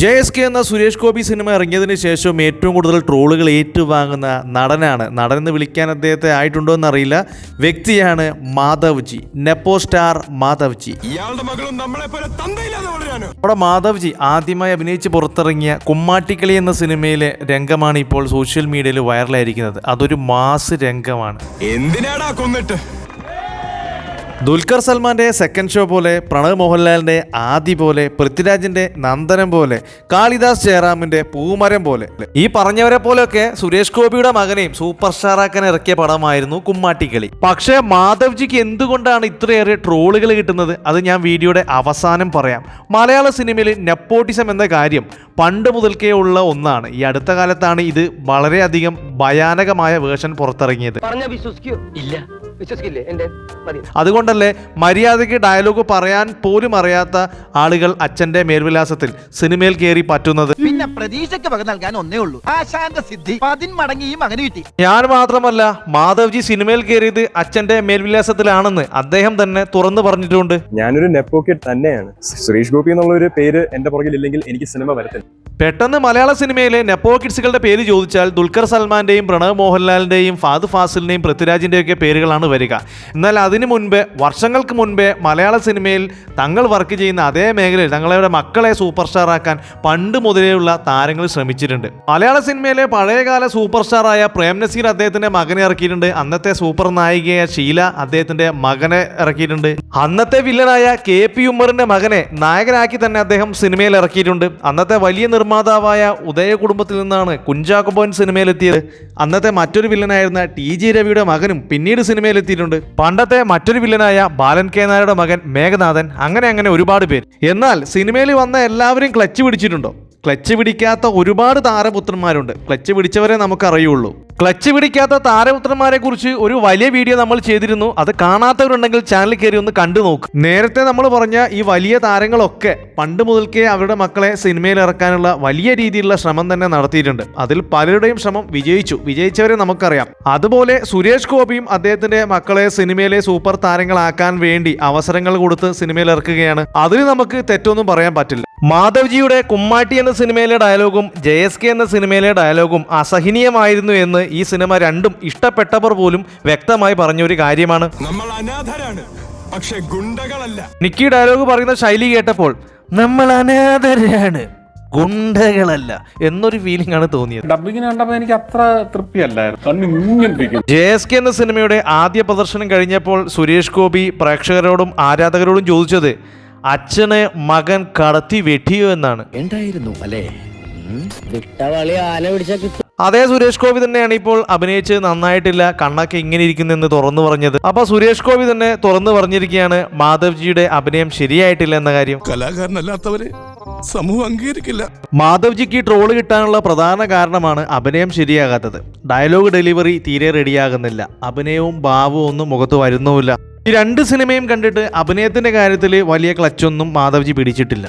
J S K എന്ന Suresh Gopi cinema ഇറങ്ങിയതിന് ശേഷം ഏറ്റവും കൂടുതൽ ട്രോളുകൾ ഏറ്റുവാങ്ങുന്ന നടനാണ്. നടൻ എന്ന് വിളിക്കാൻ അദ്ദേഹത്തെ ആയിട്ടുണ്ടോ എന്നറിയില്ല. വ്യക്തിയാണ് മാധവ് ജി നെപ്പോ സ്റ്റാർ മാധവ് ജി ഇയാളുടെ മകളും നമ്മളെ പോലെ തന്തയില്ലാതെ വളരാനോ? നമ്മുടെ മാധവ് ജി ആദ്യമായി അഭിനയിച്ച് പുറത്തിറങ്ങിയ കുമ്മാട്ടിക്കളി എന്ന സിനിമയിലെ രംഗമാണ് ഇപ്പോൾ സോഷ്യൽ മീഡിയയിൽ വൈറലായിരിക്കുന്നത് അതൊരു മാസ് രംഗമാണ്. എന്തിനാടാ കൊന്നിട്ട്? ദുൽഖർ സൽമാന്റെ സെക്കൻഡ് ഷോ പോലെ പ്രണവ് മോഹൻലാലിന്റെ ആദി പോലെ പൃഥ്വിരാജിന്റെ നന്ദനം പോലെ കാളിദാസ് ജയറാമിന്റെ പൂമരം പോലെ. ഈ പറഞ്ഞവരെ പോലെയൊക്കെ സുരേഷ് ഗോപിയുടെ മകനെയും സൂപ്പർ സ്റ്റാറാക്കാൻ ഇറക്കിയ പടമായിരുന്നു കുമ്മാട്ടിക്കളി പക്ഷേ മാധവ്ജിക്ക് എന്തുകൊണ്ടാണ് ഇത്രയേറെ ട്രോളുകൾ കിട്ടുന്നത്? അത് ഞാൻ വീഡിയോയുടെ അവസാനം പറയാം. മലയാള സിനിമയിൽ നെപ്പോട്ടിസം എന്ന കാര്യം പണ്ട് മുതൽക്കേ ഉള്ള ഒന്നാണ്. ഈ അടുത്ത കാലത്താണ് ഇത് വളരെയധികം ഭയാനകമായ വേർഷൻ പുറത്തിറങ്ങിയത്. ഇല്ല. വിശ്വസിക്കില്ലേ? എന്റെ മതി. അതുകൊണ്ടല്ലേ മര്യാദയ്ക്ക് ഡയലോഗ് പറയാൻ പോലും അറിയാത്ത ആളുകൾ അച്ഛന്റെ മേൽവിലാസത്തിൽ സിനിമയിൽ കയറി പറ്റുന്നത്? പിന്നെ പ്രതീക്ഷയ്ക്ക് വക നൽകാൻ ഒന്നേ ഉള്ളൂ. ആശാന്റെ സിദ്ധി പതിന്മടങ്ങി ഈ മകന് കിട്ടി. ഞാൻ മാത്രമല്ല മാധവ്ജി സിനിമയിൽ കയറിയത് അച്ഛന്റെ മേൽവിലാസത്തിലാണെന്ന് അദ്ദേഹം തന്നെ തുറന്നു പറഞ്ഞിട്ടുണ്ട്. ഞാനൊരു നെപ്പോ കിഡ് തന്നെയാണ്. സുരേഷ് ഗോപി എന്നുള്ള ഒരു പേര് എന്റെ പുറകിൽ ഇല്ലെങ്കിൽ എനിക്ക് സിനിമ വരത്തില്ല. പെട്ടെന്ന് മലയാള സിനിമയിലെ നെപ്പോ കിഡ്സുകളുടെ പേര് ചോദിച്ചാൽ ദുൽഖർ സൽമാന്റെയും പ്രണവ് മോഹൻലാലിന്റെയും ഫാദ് ഫാസിലിന്റെയും പൃഥ്വിരാജിന്റെയും ഒക്കെ പേരുകളാണ് വരിക. എന്നാൽ അതിനു മുൻപ് വർഷങ്ങൾക്ക് മുൻപേ മലയാള സിനിമയിൽ തങ്ങൾ വർക്ക് ചെയ്യുന്ന അതേ മേഖലയിൽ തങ്ങളുടെ മക്കളെ സൂപ്പർ സ്റ്റാർ ആക്കാൻ പണ്ട് മുതലേയുള്ള താരങ്ങൾ ശ്രമിച്ചിട്ടുണ്ട്. മലയാള സിനിമയിലെ പഴയകാല സൂപ്പർ സ്റ്റാറായ പ്രേം നസീർ അദ്ദേഹത്തിന്റെ മകനെ ഇറക്കിയിട്ടുണ്ട്. അന്നത്തെ സൂപ്പർ നായികയായ ഷീല അദ്ദേഹത്തിന്റെ മകനെ ഇറക്കിയിട്ടുണ്ട്. അന്നത്തെ വില്ലനായ കെ പി ഉമ്മറിന്റെ മകനെ നായകനാക്കി തന്നെ അദ്ദേഹം സിനിമയിൽ ഇറക്കിയിട്ടുണ്ട്. അന്നത്തെ വലിയ നിർമ്മാതാവായ ഉദയ കുടുംബത്തിൽ നിന്നാണ് കുഞ്ചാക്കോബോൻ സിനിമയിലെത്തിയത്. അന്നത്തെ മറ്റൊരു വില്ലനായിരുന്ന ടി ജി രവിയുടെ മകനും പിന്നീട് സിനിമയിലെത്തിയിട്ടുണ്ട്. പണ്ടത്തെ മറ്റൊരു വില്ലനായ ബാലൻ കെ നായരുടെ മകൻ മേഘനാഥൻ അങ്ങനെ അങ്ങനെ ഒരുപാട് പേര്. എന്നാൽ സിനിമയിൽ വന്ന എല്ലാവരും ക്ലച്ച് പിടിച്ചിട്ടുണ്ടോ? ക്ലച്ച് പിടിക്കാത്ത ഒരുപാട് താരപുത്രന്മാരുണ്ട്. ക്ലച്ച് പിടിച്ചവരെ നമുക്കറിയുള്ളൂ. ക്ലച്ച് പിടിക്കാത്ത താരപുത്രന്മാരെ കുറിച്ച് ഒരു വലിയ വീഡിയോ നമ്മൾ ചെയ്തിരുന്നു. അത് കാണാത്തവരുണ്ടെങ്കിൽ ചാനൽ കയറി ഒന്ന് കണ്ടു നോക്കും. നേരത്തെ നമ്മൾ പറഞ്ഞ ഈ വലിയ താരങ്ങളൊക്കെ പണ്ട് മുതൽക്കേ അവരുടെ മക്കളെ സിനിമയിൽ ഇറക്കാനുള്ള വലിയ രീതിയിലുള്ള ശ്രമം തന്നെ നടത്തിയിട്ടുണ്ട്. അതിൽ പലരുടെയും ശ്രമം വിജയിച്ചു. വിജയിച്ചവരെ നമുക്കറിയാം. അതുപോലെ സുരേഷ് ഗോപിയും അദ്ദേഹത്തിന്റെ മക്കളെ സിനിമയിലെ സൂപ്പർ താരങ്ങളാക്കാൻ വേണ്ടി അവസരങ്ങൾ കൊടുത്ത് സിനിമയിൽ ഇറക്കുകയാണ്. അതിന് നമുക്ക് തെറ്റൊന്നും പറയാൻ പറ്റില്ല. മാധവ്ജിയുടെ കുമ്മാട്ടി എന്ന സിനിമയിലെ ഡയലോഗും ജെ എസ് കെ എന്ന സിനിമയിലെ ഡയലോഗും അസഹനീയമായിരുന്നു എന്ന് ഈ സിനിമ രണ്ടും ഇഷ്ടപ്പെട്ടവർ പോലും വ്യക്തമായി പറഞ്ഞൊരു കാര്യമാണ്. നമ്മൾ അനാഥരാണ്. പക്ഷെ ഗുണ്ടകളല്ല. നിക്കി ഡയലോഗ് പറയുന്ന ശൈലി കേട്ടപ്പോൾ നമ്മൾ അനാഥരാണ്. ഗുണ്ടകളല്ല എന്നൊരു ഫീലിംഗ് ആണ് തോന്നിയത്. ഡബിങ്ങിന് കണ്ടപ്പോൾ എനിക്ക് അത്ര തൃപ്തിയല്ലായിരുന്നു. ജെ എസ് കെ എന്ന സിനിമയുടെ ആദ്യ പ്രദർശനം കഴിഞ്ഞപ്പോൾ സുരേഷ് ഗോപി പ്രേക്ഷകരോടും ആരാധകരോടും ചോദിച്ചത് അച്ഛനെ മകൻ കടത്തി വെട്ടിയോ എന്നാണ്. ഉണ്ടായിരുന്നു അല്ലേ? വിട്ടവളി ആന പിടിച്ചാ കിട്ടും. അതേ സുരേഷ് ഗോപി തന്നെയാണ് ഇപ്പോൾ അഭിനയിച്ച് നന്നായിട്ടില്ല. കണ്ണൊക്കെ ഇങ്ങനെ ഇരിക്കുന്നെന്ന് തുറന്നു പറഞ്ഞത്. അപ്പൊ സുരേഷ് ഗോപി തന്നെ തുറന്നു പറഞ്ഞിരിക്കുകയാണ്. മാധവ്ജിയുടെ അഭിനയം ശരിയായിട്ടില്ല എന്ന കാര്യം. കലാകാരനല്ലാത്തവര് സമൂഹം അംഗീകരിക്കില്ല. മാധവ്ജിക്ക് ഈ ട്രോൾ കിട്ടാനുള്ള പ്രധാന കാരണമാണ് അഭിനയം ശരിയാകാത്തത്. ഡയലോഗ് ഡെലിവറി തീരെ റെഡിയാകുന്നില്ല. അഭിനയവും ഭാവവും ഒന്നും മുഖത്ത് വരുന്നുമില്ല. ഈ രണ്ട് സിനിമയും കണ്ടിട്ട് അഭിനയത്തിന്റെ കാര്യത്തിൽ വലിയ ക്ലച്ചൊന്നും മാധവ്ജി പിടിച്ചിട്ടില്ല.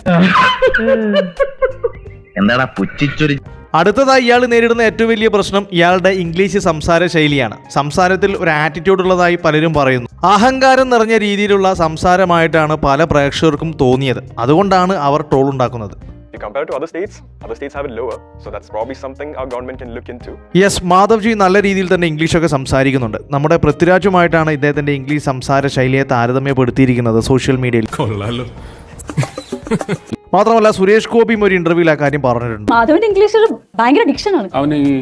എന്താടാ പുച്ഛിച്ചൊരു അടുത്തതായി ഇയാൾ നേരിടുന്ന ഏറ്റവും വലിയ പ്രശ്നം ഇയാളുടെ ഇംഗ്ലീഷ് സംസാര ശൈലിയാണ്. സംസാരത്തിൽ ഒരു ആറ്റിറ്റ്യൂഡ് ഉള്ളതായി പലരും പറയുന്നു. അഹങ്കാരം നിറഞ്ഞ രീതിയിലുള്ള സംസാരമായിട്ടാണ് പല പ്രേക്ഷകർക്കും തോന്നിയത്. അതുകൊണ്ടാണ് അവർ ട്രോൾ ഉണ്ടാക്കുന്നത്. Compare to other states, other states have it lower. So that's probably something our government can look into. Yes Madhavji നല്ല രീതിയിൽ തന്നെ ഇംഗ്ലീഷൊക്കെ സംസാരിക്കുന്നുണ്ട്. നമ്മുടെ പൃഥ്വിരാജുമായിട്ടാണ് ഇദ്ദേഹത്തിന്റെ ഇംഗ്ലീഷ് സംസാര ശൈലിയെ താരതമ്യപ്പെടുത്തിയിരിക്കുന്നത് സോഷ്യൽ മീഡിയയിൽ കൊള്ളാലോ. മാത്രമല്ല സുരേഷ് ഗോപിയും ഒരു ഇന്റർവ്യൂവിൽ ആ കാര്യം പറഞ്ഞിട്ടുണ്ട്. മാധവന്റെ ഇംഗ്ലീഷ് ഭയങ്കര ഡിക്ഷൻ ആണ്. അവന് ഈ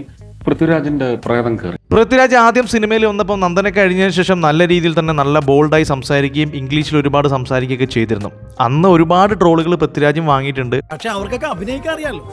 പൃഥ്വിരാജിന്റെ പ്രേതം കയറി പൃഥ്വിരാജ് ആദ്യം സിനിമയിൽ വന്നപ്പോൾ നന്ദനെ കഴിഞ്ഞതിന് ശേഷം നല്ല രീതിയിൽ തന്നെ നല്ല ബോൾഡായി സംസാരിക്കുകയും ഇംഗ്ലീഷിൽ ഒരുപാട് സംസാരിക്കുകയൊക്കെ ചെയ്തിരുന്നു. അന്ന് ഒരുപാട് ട്രോളുകൾ പൃഥ്വിരാജും വാങ്ങിയിട്ടുണ്ട്. പക്ഷെ അവർക്കൊക്കെ അഭിനയിക്കാൻ അറിയാലോ.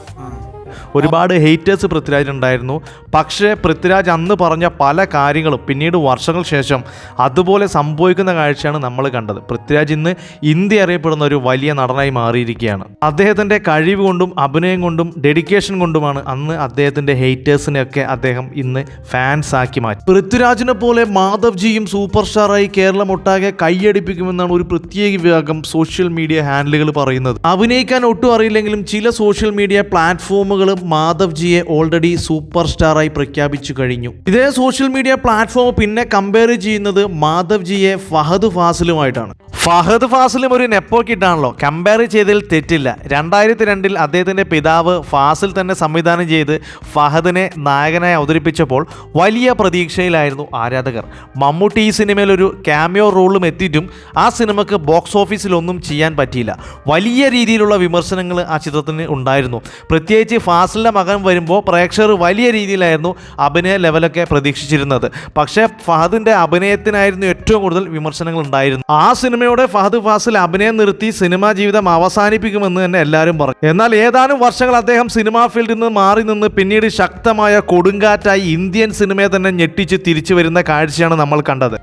ഒരുപാട് ഹെയ്റ്റേഴ്സ് പൃഥ്വിരാജ് ഉണ്ടായിരുന്നു. പക്ഷേ പൃഥ്വിരാജ് അന്ന് പറഞ്ഞ പല കാര്യങ്ങളും പിന്നീട് വർഷങ്ങൾ ശേഷം അതുപോലെ സംഭവിക്കുന്ന കാഴ്ചയാണ് നമ്മൾ കണ്ടത്. പൃഥ്വിരാജ് ഇന്ന് ഇന്ത്യ അറിയപ്പെടുന്ന ഒരു വലിയ നടനായി മാറിയിരിക്കുകയാണ്. അദ്ദേഹത്തിന്റെ കഴിവ് കൊണ്ടും അഭിനയം കൊണ്ടും ഡെഡിക്കേഷൻ കൊണ്ടുമാണ് അന്ന് അദ്ദേഹത്തിന്റെ ഹെയ്റ്റേഴ്സിനെയൊക്കെ അദ്ദേഹം ഇന്ന് ഫാൻസ് ആക്കി മാറ്റി. പൃഥ്വിരാജിനെ പോലെ മാധവ്ജിയും സൂപ്പർ സ്റ്റാറായി കേരളം ഒട്ടാകെ കൈയടിപ്പിക്കുമെന്നാണ് ഒരു പ്രത്യേക വിഭാഗം സോഷ്യൽ മീഡിയ ഹാൻഡിലുകൾ പറയുന്നത്. അഭിനയിക്കാൻ ഒട്ടും അറിയില്ലെങ്കിലും ചില സോഷ്യൽ മീഡിയ പ്ലാറ്റ്ഫോമുകൾ പ്ലാറ്റ്ഫോമുകളും മാധവ്ജിയെ ഓൾറെഡി സൂപ്പർ സ്റ്റാറായി പ്രഖ്യാപിച്ചു കഴിഞ്ഞു. ഇതേ സോഷ്യൽ മീഡിയ പ്ലാറ്റ്ഫോം പിന്നെ കമ്പയർ ചെയ്യുന്നത് മാധവ്ജിയെ ഫഹദ് ഫാസിലുമായിട്ടാണ്. ഫഹദ് ഫാസിലും ഒരു നെപ്പോ കിട്ടാണല്ലോ കമ്പയർ ചെയ്തതിൽ തെറ്റില്ല. രണ്ടായിരത്തി രണ്ടിൽ അദ്ദേഹത്തിന്റെ പിതാവ് ഫാസിൽ തന്നെ സംവിധാനം ചെയ്ത് ഫഹദിനെ നായകനായി അവതരിപ്പിച്ചപ്പോൾ വലിയ പ്രതീക്ഷയിലായിരുന്നു ആരാധകർ. മമ്മൂട്ടി ഈ സിനിമയിൽ ഒരു ക്യാമിയോ റോളും എത്തിയിട്ടും ആ സിനിമക്ക് ബോക്സ് ഓഫീസിലൊന്നും ചെയ്യാൻ പറ്റിയില്ല. വലിയ രീതിയിലുള്ള വിമർശനങ്ങൾ ആ ചിത്രത്തിന് ഉണ്ടായിരുന്നു. പ്രത്യേകിച്ച് ഫാസിലിന്റെ മകൻ വരുമ്പോൾ പ്രേക്ഷകർ വലിയ രീതിയിലായിരുന്നു അഭിനയ ലെവലൊക്കെ പ്രതീക്ഷിച്ചിരുന്നത്. പക്ഷേ ഫഹദിന്റെ അഭിനയത്തിനായിരുന്നു ഏറ്റവും കൂടുതൽ വിമർശനങ്ങൾ ഉണ്ടായിരുന്നു ആ സിനിമയോടെ ഫഹദ് ഫാസിൽ അഭിനയം നിർത്തി സിനിമാ ജീവിതം അവസാനിപ്പിക്കുമെന്ന് തന്നെ എല്ലാവരും പറഞ്ഞു എന്നാൽ ഏതാനും വർഷങ്ങൾ അദ്ദേഹം സിനിമാ ഫീൽഡിൽ നിന്ന് മാറി നിന്ന് പിന്നീട് ശക്തമായ കൊടുങ്കാറ്റായി ഇന്ത്യൻ സിനിമയെ തന്നെ ഞെട്ടിച്ച് തിരിച്ചു വരുന്ന കാഴ്ചയാണ് നമ്മൾ കണ്ടത്.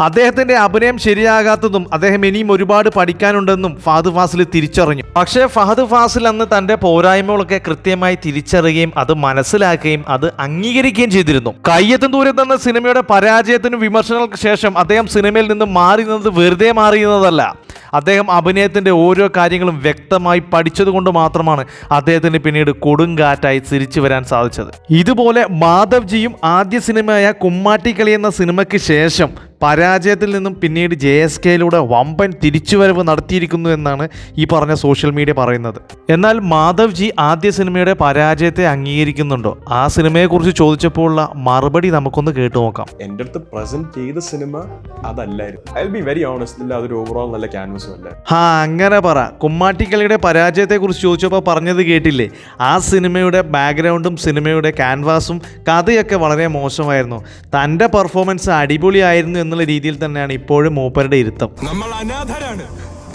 അദ്ദേഹത്തിന്റെ അഭിനയം ശരിയാകാത്തതും അദ്ദേഹം ഇനിയും ഒരുപാട് പഠിക്കാനുണ്ടെന്നും ഫഹദ് ഫാസിൽ തിരിച്ചറിഞ്ഞു. പക്ഷേ ഫഹദ് ഫാസിൽ അന്ന് തന്റെ പോരായ്മകളൊക്കെ കൃത്യമായി തിരിച്ചറിയുകയും അത് മനസ്സിലാക്കുകയും അത് അംഗീകരിക്കുകയും ചെയ്തിരുന്നു. കയ്യത്തും ദൂരത്ത് എന്ന സിനിമയുടെ പരാജയത്തിനും വിമർശനങ്ങൾക്ക് ശേഷം അദ്ദേഹം സിനിമയിൽ നിന്ന് മാറി നിന്നത് വെറുതെ മാറിയുന്നതല്ല അദ്ദേഹം അഭിനയത്തിന്റെ ഓരോ കാര്യങ്ങളും വ്യക്തമായി പഠിച്ചതുകൊണ്ട് മാത്രമാണ് അദ്ദേഹത്തിന് പിന്നീട് കൊടുങ്കാറ്റായി തിരിച്ചു വരാൻ സാധിച്ചത്. ഇതുപോലെ മാധവ്ജിയും ആദ്യ സിനിമയായ കുമ്മാട്ടിക്കളി എന്ന സിനിമയ്ക്ക് ശേഷം പരാജയത്തിൽ നിന്നും പിന്നീട് ജെ എസ് കെയിലൂടെ വമ്പൻ തിരിച്ചുവരവ് നടത്തിയിരിക്കുന്നു എന്നാണ് ഈ പറഞ്ഞ സോഷ്യൽ മീഡിയ പറയുന്നത്. എന്നാൽ മാധവ് ജി ആദ്യ സിനിമയുടെ പരാജയത്തെ അംഗീകരിക്കുന്നുണ്ടോ? ആ സിനിമയെക്കുറിച്ച് ചോദിച്ചപ്പോഴുള്ള മറുപടി നമുക്കൊന്ന് കേട്ടു നോക്കാം. എന്റെ അടുത്ത് പ്രസന്റ് ചെയ്ത സിനിമ അതല്ലായിരുന്നു. ഐ ബി വെരി ഓണസ്റ്റ് അതൊരു ഓവറോൾ നല്ല ക്യാൻവസും അല്ല. ആ അങ്ങനെ പറ. കുമ്മാട്ടിക്കളിയുടെ പരാജയത്തെക്കുറിച്ച് ചോദിച്ചപ്പോൾ പറഞ്ഞത് കേട്ടില്ലേ? ആ സിനിമയുടെ ബാക്ക്ഗ്രൗണ്ടും സിനിമയുടെ ക്യാൻവാസും കഥയൊക്കെ വളരെ മോശമായിരുന്നു. തന്റെ പെർഫോമൻസ് അടിപൊളിയായിരുന്നു എന്നുള്ള രീതിയിൽ തന്നെയാണ് ഇപ്പോഴും മൂപ്പരുടെ ഇരുത്തം. നമ്മൾ അനാഥരാണ്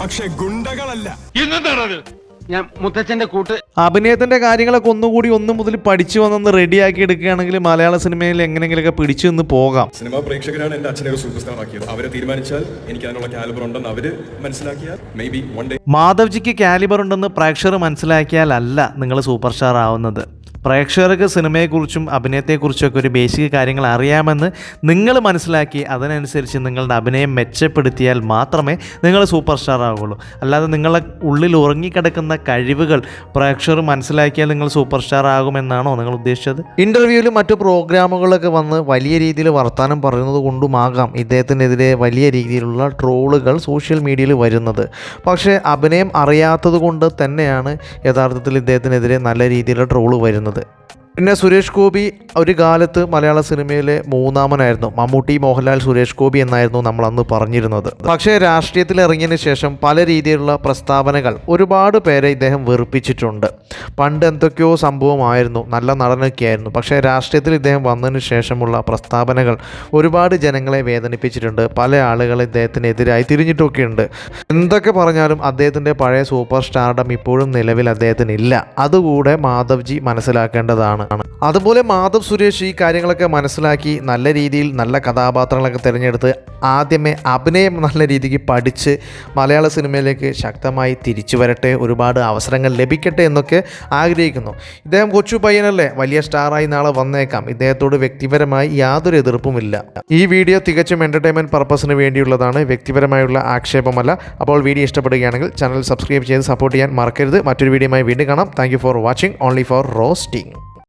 പക്ഷെ ഗുണ്ടകളല്ല. ഞാൻ മുത്തച്ഛന്റെ കൂട്ട് അഭിനയത്തിന്റെ കാര്യങ്ങളൊക്കെ ഒന്നുകൂടി ഒന്നു മുതൽ പഠിച്ചു വന്നൊന്ന് റെഡിയാക്കി എടുക്കുകയാണെങ്കിൽ മലയാള സിനിമയിൽ എങ്ങനെയെങ്കിലൊക്കെ പിടിച്ചു നിന്ന് പോകാം. സിനിമ പ്രേക്ഷകരാണ് എന്റെ അച്ഛനെ ഒരു സൂപ്പർ സ്റ്റാർ ആക്കിയത് അവരെ തീരുമാനിച്ചാൽ എനിക്ക് അതിനുള്ള കാലിബർ ഉണ്ടെന്ന് അവർ മനസ്സിലാക്കിയാൽ മേ ബി വൺ ഡേ മാധവ്ജിക്ക് കാലിബർ ഉണ്ടെന്ന് പ്രേക്ഷകർ മനസ്സിലാക്കിയാലല്ല നിങ്ങൾ സൂപ്പർ സ്റ്റാർ ആവുന്നത്. പ്രേക്ഷകർക്ക് സിനിമയെക്കുറിച്ചും അഭിനയത്തെക്കുറിച്ചൊക്കെ ഒരു ബേസിക് കാര്യങ്ങൾ അറിയാമെന്ന് നിങ്ങൾ മനസ്സിലാക്കി അതിനനുസരിച്ച് നിങ്ങളുടെ അഭിനയം മെച്ചപ്പെടുത്തിയാൽ മാത്രമേ നിങ്ങൾ സൂപ്പർ സ്റ്റാർ ആവുകയുള്ളൂ. അല്ലാതെ നിങ്ങളെ ഉള്ളിൽ ഉറങ്ങിക്കിടക്കുന്ന കഴിവുകൾ പ്രേക്ഷകർ മനസ്സിലാക്കിയാൽ നിങ്ങൾ സൂപ്പർ സ്റ്റാർ ആകുമെന്നാണോ നിങ്ങൾ ഉദ്ദേശിച്ചത്? ഇന്റർവ്യൂവിലും മറ്റു പ്രോഗ്രാമുകളൊക്കെ വന്ന് വലിയ രീതിയിൽ വർത്തമാനം പറയുന്നത് കൊണ്ടുമാകാം. ഇദ്ദേഹത്തിനെതിരെ വലിയ രീതിയിലുള്ള ട്രോളുകൾ സോഷ്യൽ മീഡിയയിൽ വരുന്നത്. പക്ഷേ അഭിനയം അറിയാത്തത് കൊണ്ട് തന്നെയാണ് യഥാർത്ഥത്തിൽ ഇദ്ദേഹത്തിനെതിരെ നല്ല രീതിയിലുള്ള ട്രോൾ വരുന്നത്. കാണുന്നത് പിന്നെ സുരേഷ് ഗോപി ഒരു കാലത്ത് മലയാള സിനിമയിലെ മൂന്നാമനായിരുന്നു. മമ്മൂട്ടി മോഹൻലാൽ സുരേഷ് ഗോപി എന്നായിരുന്നു നമ്മൾ അന്ന് പറഞ്ഞിരുന്നത്. പക്ഷേ രാഷ്ട്രീയത്തിൽ ഇറങ്ങിയതിന് ശേഷം പല രീതിയിലുള്ള പ്രസ്താവനകൾ ഒരുപാട് പേരെ ഇദ്ദേഹം വെറുപ്പിച്ചിട്ടുണ്ട്. പണ്ട് എന്തൊക്കെയോ സംഭവമായിരുന്നു. നല്ല നടനൊക്കെ ആയിരുന്നു. പക്ഷേ രാഷ്ട്രീയത്തിൽ ഇദ്ദേഹം വന്നതിന് ശേഷമുള്ള പ്രസ്താവനകൾ ഒരുപാട് ജനങ്ങളെ വേദനിപ്പിച്ചിട്ടുണ്ട്. പല ആളുകൾ ഇദ്ദേഹത്തിനെതിരായി തിരിഞ്ഞിട്ടൊക്കെയുണ്ട്. എന്തൊക്കെ പറഞ്ഞാലും അദ്ദേഹത്തിന്റെ പഴയ സൂപ്പർ സ്റ്റാർഡം ഇപ്പോഴും നിലവിൽ അദ്ദേഹത്തിന് ഇല്ല അതുകൂടെ മാധവ്ജി മനസ്സിലാക്കേണ്ടതാണ്. അതുപോലെ മാധവ് സുരേഷ് ഈ കാര്യങ്ങളൊക്കെ മനസ്സിലാക്കി നല്ല രീതിയിൽ നല്ല കഥാപാത്രങ്ങളൊക്കെ തിരഞ്ഞെടുത്ത് ആദ്യമേ അഭിനയം നല്ല രീതിക്ക് പഠിച്ച് മലയാള സിനിമയിലേക്ക് ശക്തമായി തിരിച്ചു വരട്ടെ ഒരുപാട് അവസരങ്ങൾ ലഭിക്കട്ടെ എന്നൊക്കെ ആഗ്രഹിക്കുന്നു. ഇദ്ദേഹം കൊച്ചു പയ്യനല്ലേ വലിയ സ്റ്റാറായി നാളെ വന്നേക്കാം. ഇദ്ദേഹത്തോട് വ്യക്തിപരമായി യാതൊരു എതിർപ്പുമില്ല. ഈ വീഡിയോ തികച്ചും എന്റർടൈൻമെന്റ് പർപ്പസിന് വേണ്ടിയുള്ളതാണ്. വ്യക്തിപരമായുള്ള ആക്ഷേപമല്ല. അപ്പോൾ വീഡിയോ ഇഷ്ടപ്പെടുകയാണെങ്കിൽ ചാനൽ സബ്സ്ക്രൈബ് ചെയ്ത് സപ്പോർട്ട് ചെയ്യാൻ മറക്കരുത്. മറ്റൊരു വീഡിയോയുമായി വീണ്ടും കാണാം. Thank for watching only for roasting